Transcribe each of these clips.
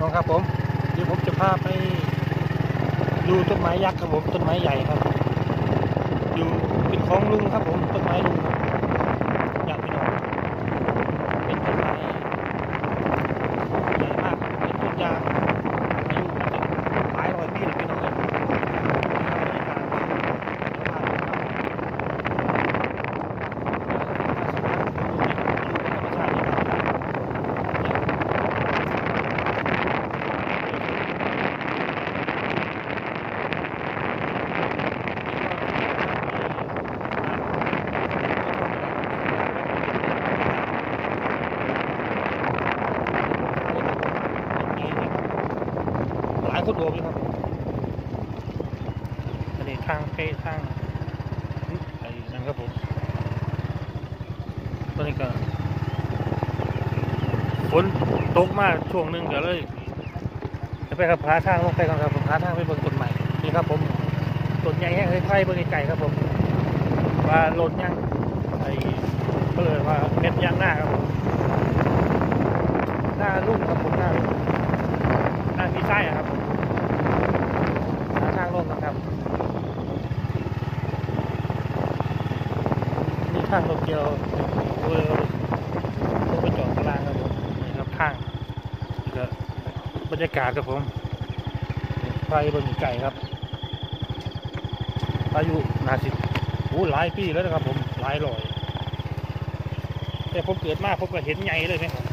น้องครับผม เดี๋ยวผมจะพาไปดูต้นไม้ยักษ์ครับผม ต้นไม้ใหญ่ครับอยู่เป็นของลุงครับผม ต้นไม้ลุงครับอยากพี่น้องเป็นต้นไม้ใหญ่มากเป็นต้นยางอายุน่าจะหลายร้อยปีแล้วพี่น้องครับหลายคนโดมอยู่ครับอันนี้ทางไปทางไอ้ นั่นครับผมตอนนี้ก็ฝนตกมากช่วงหนึ่งเดี๋ยวเลยจะไปครับพาทางลงไปก่อนครับผมพาทางไปบิ่งต้นใหม่นี่ครับผมต้นใหญ่แห้งเลยไฟเบิ่ไกลๆครับผมว่าโลดยังไอ้ก็เลยว่าเม็ดยางหน้าครับผมหน้าลุ่มครับผมหน้าลุ่มหน้าพี่ไส้ครับผมหาทางลงนะครับ นี่ทางรถเกียวเลยลงไปจอดข้างล่างครับผมนี่ครับทางนี่ก็บรรยากาศครับผมไฟบนไก่ครับ อายุนาสิโอ้หลายปีแล้วนะครับผมหลายร้อย แต่ผมเกิดมาผมก็เห็นใหญ่เลยไหมครับ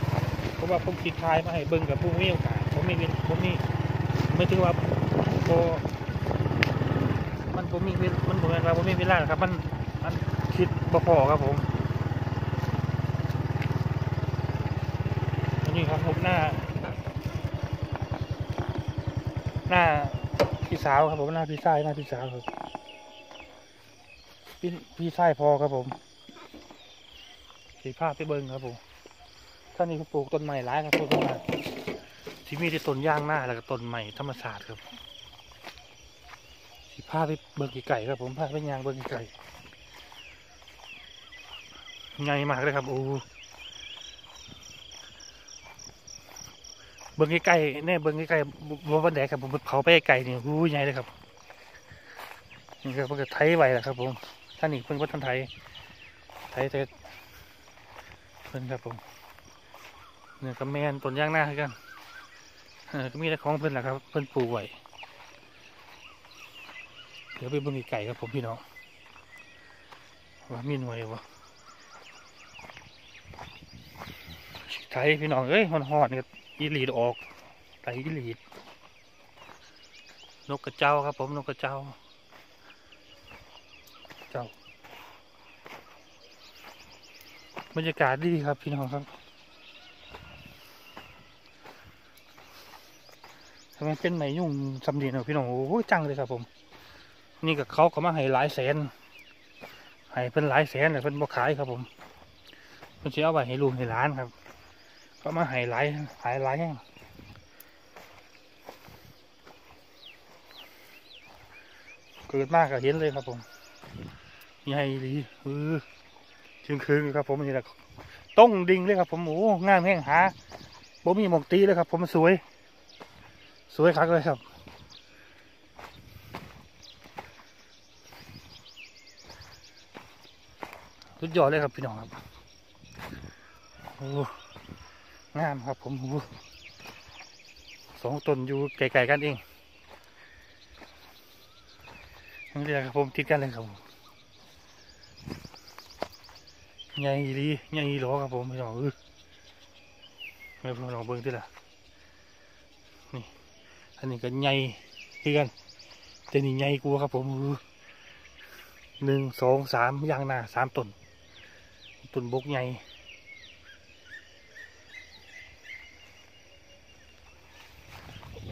เพราะว่าผมคิดทายมาให้เบิ่งกับผู้มีโอกาสผมไม่มีผมนี่ไม่ถึงว่าโมันผมมีวลมันผมว่าผมมีเวลาหรอครับ มันมัน คิดบ่พอครับผมนนี้ครับผมหน้า หน้าพี่สาวครับผมหน้าพี่ชายหน้าพี่สาวครับพี่พี่ชายพอครับผมสีผ้าไปเบิ้งครับผมท่านนี้เขาปลูกต้นใหม่ร้ายครับต้นไม้ที่มีที่ต้นย่างหน้าแล้วก็ต้นใหม่ธรรมศาสตร์ครับสีผ้าไปเบิ้งกีไก่ครับผมผ้าไปยางเบิ้งกีไก่ ใหญ่มากเลยครับโอ้เบิ้งไก่เนี่ยเบิ้งไก่บนบันไดครับผมเผาไปไก่เนี่ยอู้ใหญ่เลยครับนี่ครับเพิ่งจะไถไว้แล้วครับ ผมท่านอีกเพิ่นวัฒนไทยไทยเทศเพิ่นครับผมเนี่ยก็แมนต้นย่างหน้าคือกันเออก็มีแต่ของเพิ่นแหละครับ เพิ่นปลูกไว้เดี๋ยวไปเบิ่งอีกไก่ครับผมพี่น้องว่ามีหน่วยวะ ไทยพี่น้องเอ้ยหอนหอนๆกับอีหลีดออกไตอีหลีด นกกระเจ้าครับ ผมนกกระเจ้า เจ้า บรรยากาศดีครับพี่น้องครับทำไมเป็นไหมยุ่งสำเนียงพี่น้องโอ้ยจังเลยครับผม นี่กับเขาก็มาให้หลายแสนให้เป็นหลายแสนเลยเป็นบ่ขายครับผมเพิ่นสิเอาไปให้ลูกให้หลานครับ ก็มาให้หลายหลายหลายแห่งเกิดมากก็เห็นเลยครับผมใหญ่ดีเออจึงคืนครับผมนี่แหละต้องดิ่งเลยครับผมโอ้งามแห้งหาบ่มีหมกตีเลยครับ ผมสวย สวยคักเลยครับสุดยอดเลยครับพี่น้องครับโอ้ งามครับผมโอ้สองต้นอยู่ไกลๆกันเองนี่เลยครับผมติดกันเลยครับผมใหญ่ดีใหญ่หรอครับผมพี่น้องเออไม่พี่น้องเบิ้งที่ละนี่อันนี้ก็ใหญ่ที่กันแต่นี่ใหญ่กว่าครับผมหนึ่งสองสามย่างหน้าสามต้นต้นบกใหญ่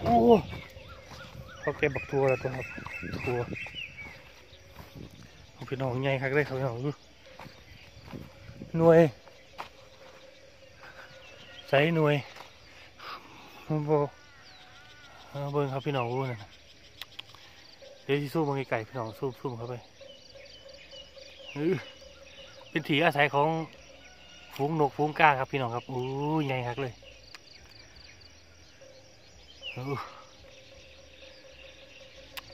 โอ้ เก็บบักทัวแล้วตัวครับทัวพี่น้องใหญ่ครับเลยครับพี่น้องหน่วยใส่หน่วยโบเบิ้งครับพี่น้องรู้นะเดี๋ยวที่สู้มังไก่พี่น้องสู้สู้เข้าไปเป็นถีอาศัยของฝูงนกฝูงก้าครับพี่น้องครับอู้ใหญ่ครับเลย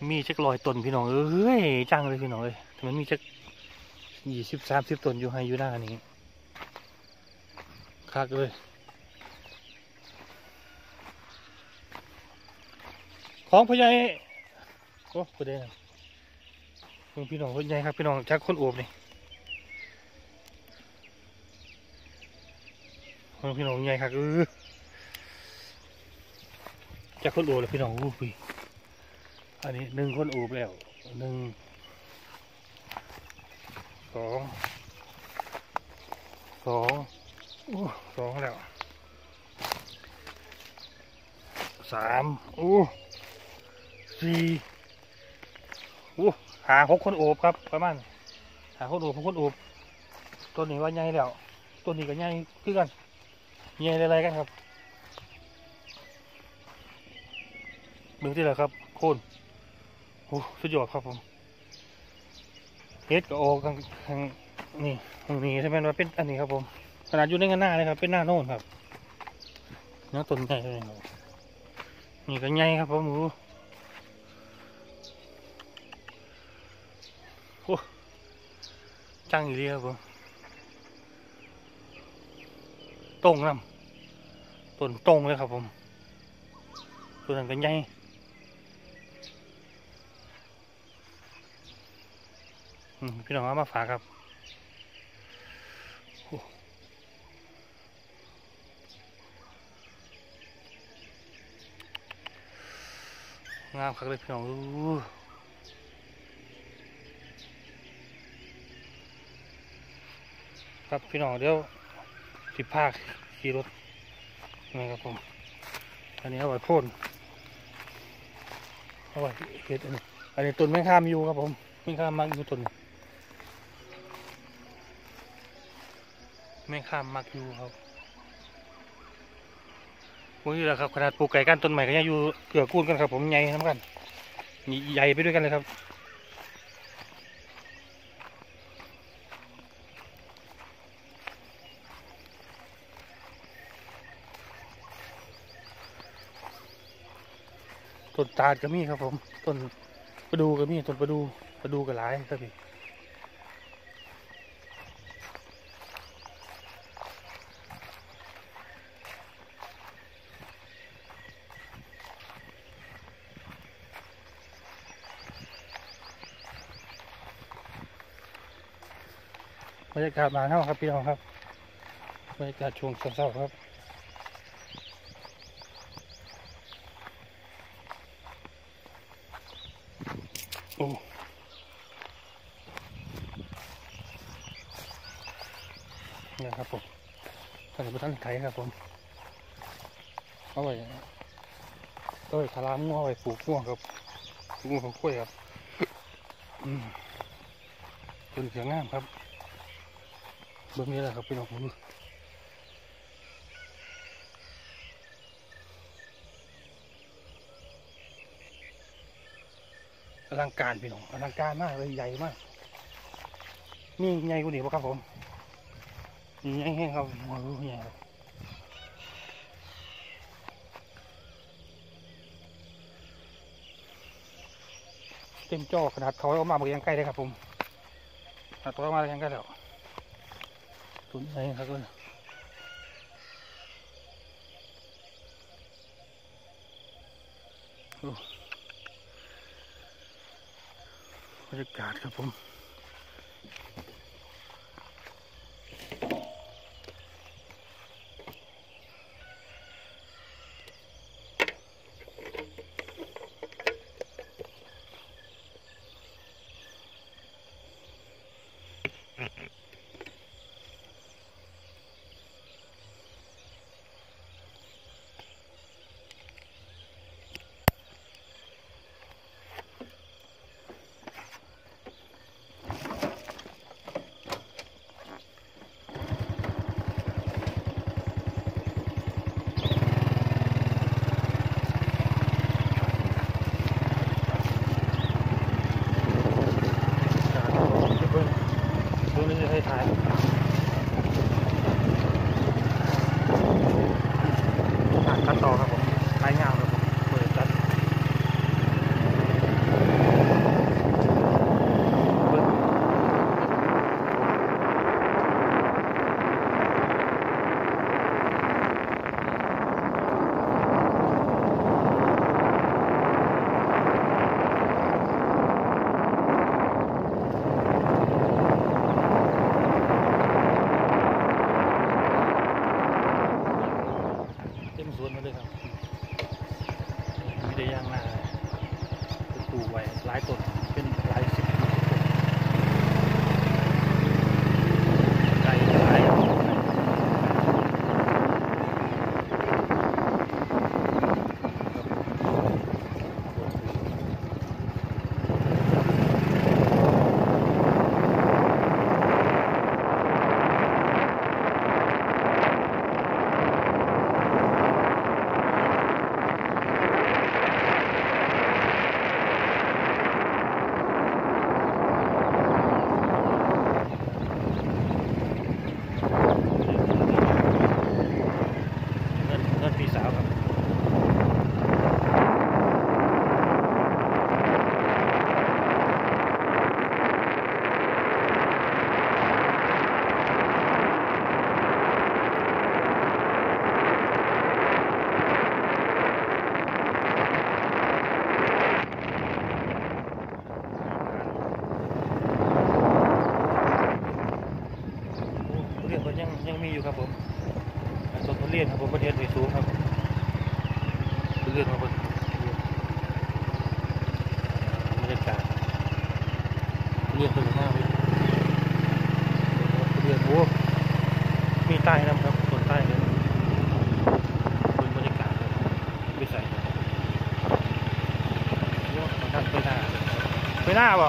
มีจักลอยตนพี่น้องเอ้ยจังเลยพี่น้องเอ้ยทำไมมีจักยี่สิบสามสิบตนอยู่ให้อยู่หน้านี้คักเลยของพ่อใหญ่โอ้พ่อใหญ่เพิ่งพี่น้องพ่อใหญ่ครับพี่น้องจักคนอวบนี่เพิ่งพี่น้องใหญ่ครับเออจักคนอวบเลยพี่น้องอู้ย อันนี้หนึ่งคนอวบแล้วหนึ่งสองสองอู้สองแล้วสามอู้สี่โอ้หาหกคนโอบครับประมาณหาคนโอบหกคนโอบต้นนี้ว่าใหญ่แล้วต้นนี้ก็ใหญ่คือกันใหญ่อะไรกันครับเบื้องที่แล้วครับ โคน โอ้สุดยอดครับผมเฮ็ดก็ออกทางทางนี่ตรงนี้ใช่ไหมว่าเป็นอันนี้ครับผมขนาดอยู่ในกันหน้าเลยครับ เป็นหน้าโน่นครับเนื้อต้นใหญ่เลยครับนี่ก็ใหญ่ครับผมหมูจังอีเรียครับผมตรงน้ำต้นตรงเลยครับผมตัวนั้นก็ใหญ่อืม พี่น้องเอามาฝากครับงามครับเลยพี่น้องครับพี่น้องเดี๋ยวสิภาคขี่รถนี่ครับผมอันนี้เอาไว้พ่นเอาไว้เห็ดอันนี้อันนี้ต้นแมงข้ามอยู่ครับผมแมงข้ามมักอยู่ต้นนี้ แมงข้ามมักอยู่ครับพวกนี้แหละครับขนาดปลูกไก่กันต้นใหม่ก็ยังอยู่เกือกูลกันครับ ผมใหญ่น้ำกันใหญ่ไปด้วยกันเลยครับต้นตาลก็มีครับผมต้นประดูก็มีต้นประดูประดูก็หลายครับพี่ รรยากาศมาเน่าครับพี่น้องครับบรรยากาศช่วงเช้าๆครับโอ้เนี่ยครับผมท่านผู้ท่านไทยครับผมเอาไว้เอาไว้ทารามงเอาไว้ปลูกงัวครับปลูกงัวของกล้วยครับอืมเป็นเสียงงามครับ เบื้องนี้แหละครับพี่น้องผมอลังการพี่น้องอลังการมากเลยใหญ่มากนี่ใหญ่กว่านี้ปะครับผมนี่ใหญ่แห้งครับโอ้โหใหญ่ครับเต็มจอขนาดถอยออกมาบอกยังใกล้เลยครับผมขนาดถอยออกมายังใกล้แล้ว ตุนใหญ่ครับเลยโอ้บรรยากาศครับผมเบิ้ง เบิ้งนี่จะให้ถ่ายถ่ายขั้นต่อครับผมถ่ายยาวครับผมเบิ้ง วนมาเลยครับมีได้ย่างหน้าไปปลูกไว้หลายต้นเป็นหลายสิบต้นไก่หลายเงินเงินพี่สาวครับโอ้ทุ เรียนก็ยังยังมีอยู่ครับผมต้นทุเรียนครับผมประเทศไว้สูงครับทุเรียนครับผมบรรยากาศทุเรียนเป็นห้าวิทุเรียนโอ้มีใต้น้ำครับต้นใต้เลยเป็นบรรยากาศไม่ใส่โอ้ท่านไปหน้าไปหน้าบ่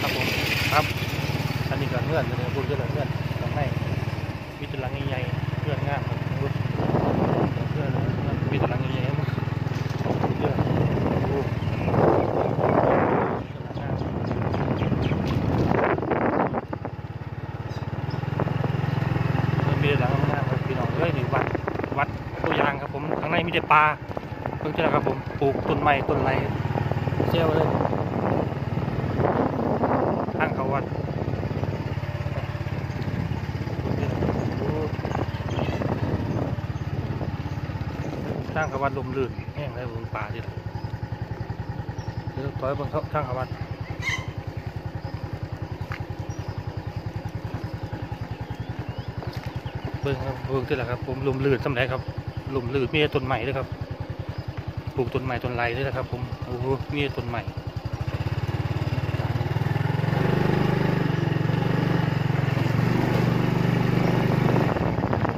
ครับผมครับอันนี้ก็เงื่อนเลยพูดก็เลยเงื่อน ตรงไหนมีแตหลังใหญ่ๆเพื่อนง่ามครับเพื่อนมีแตหลังใหญ่ๆมั้งเพื่อนโอ้มันมีแต่หลังงามครับพี่น้องเอ้ยนี่วัดวัดตัวย่างครับผมข้างในมีแต่ปลาเพิ่งเจอครับผมปลูกต้นไม้ต้นไรเชี่ยวเลยทางเขาวัด ทางขาวัดลมลื่นแห้งเลยบนป่าดิเดี๋ยวถอยบนเขาทางขาวัดเบิ่งครับเบิ่งที่แหละครับผมลมลื่นสำไหนครับลมลื่นมีต้นใหม่ด้วยครับปลูกต้นใหม่ต้นไรด้วยนะครับ ผมโอ้โหมีต้นใหม่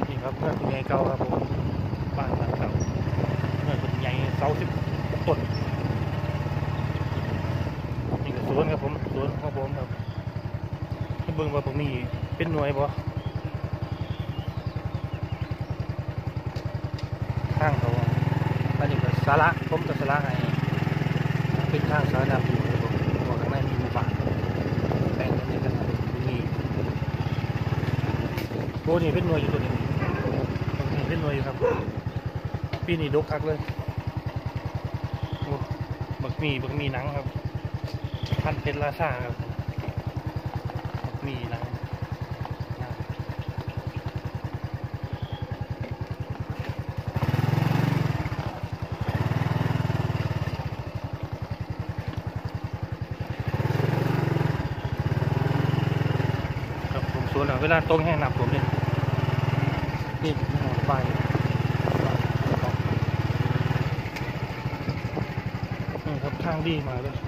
นี่ครับเพื่อนเป็นไงเก่าครับานหลังเก่าเพื่อนเป็นใหญ่เสาสิบต้นนี่ก็สวนครับผมสวนของผมครับให้เบิ่งว่าผมนี่ เป็นหน่วยบ่ข้างเขาอันนี้ก็สาระผมก็สาระให้เป็นทางสาระอยู่ครับผมเพราะข้างในมีหมู่บ้านแบ่งกันในกันนี่โอ้นี่เป็นหน่วยอยู่ตัวนี้ตรงนี้เป็นหน่วยอยู่ครับปีนี้ดกคักเลยบักมีบักมีหนังครับพันเพชรราชาครับกหมีหนังครับผมส วลาตรงแห้งหนับผมเนี่ยนี่หอไฟนี่ครับข้างดีมาเลย